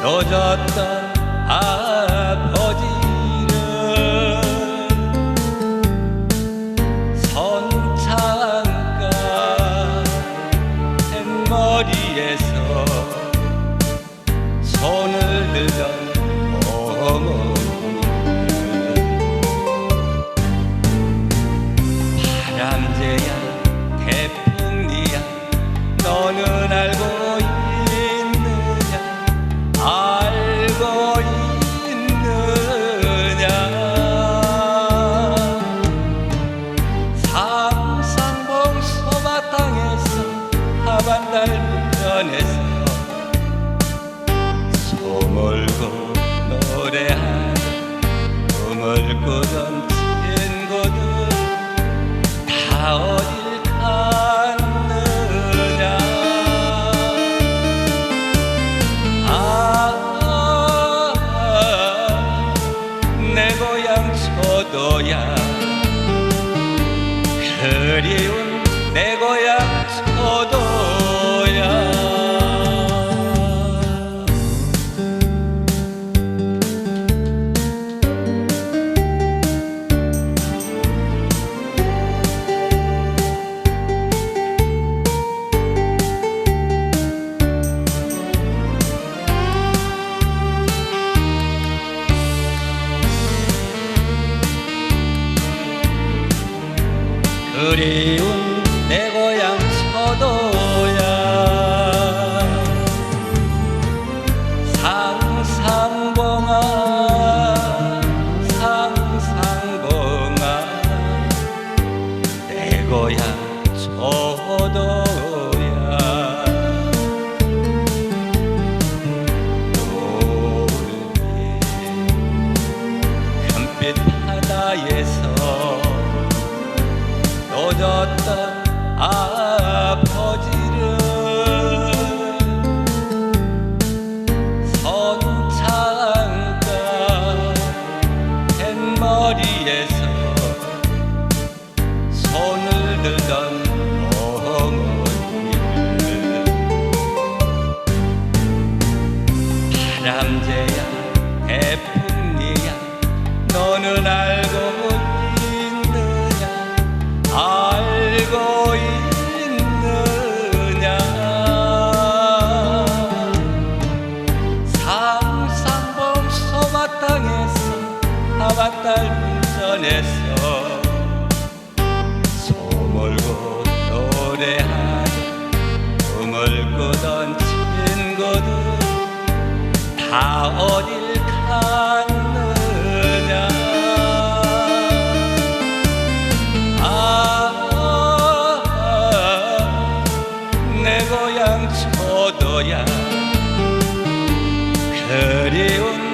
늦었던 아. 노래한 꿈을 꾸던 친구들 다 어딜 갔느냐? 아, 아, 내 고향 초도야 그리운 it 꺼졌다. 아버지를 선창가 뱃머리에서 손을 들던 어머니를. 바람제야 태풍이야 너는 알고 내 고향 초도야 그리운